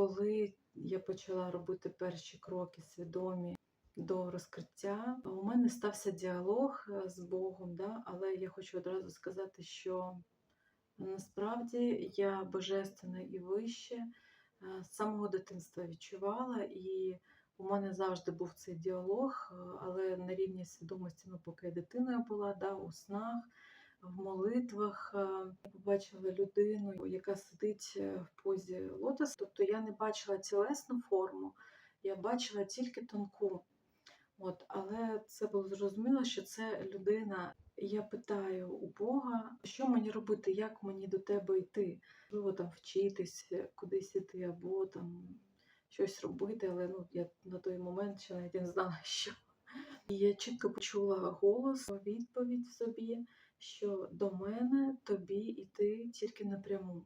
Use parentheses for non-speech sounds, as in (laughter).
коли я почала робити перші кроки свідомі до розкриття, у мене стався діалог е, з Богом, да? але я хочу одразу сказати, що насправді я божественна і вище е, з самого дитинства відчувала, і у мене завжди був цей діалог, е, але на рівні свідомості, ну, поки я дитиною була, да, у снах, в молитвах. е, Я побачила людину, яка сидить е, в позі лотос. Тобто я не бачила цілесну форму, я бачила тільки тонку. От, але це було зрозуміло, що це людина. Я питаю у Бога, що мені робити, як мені до тебе йти? Можливо, там вчитись, е, кудись іти, або там щось робити, але ну, я на той момент ще навіть не знала, (laughs) що. І я чітко почула голос, відповідь в собі, що до мене тобі йти тільки напряму.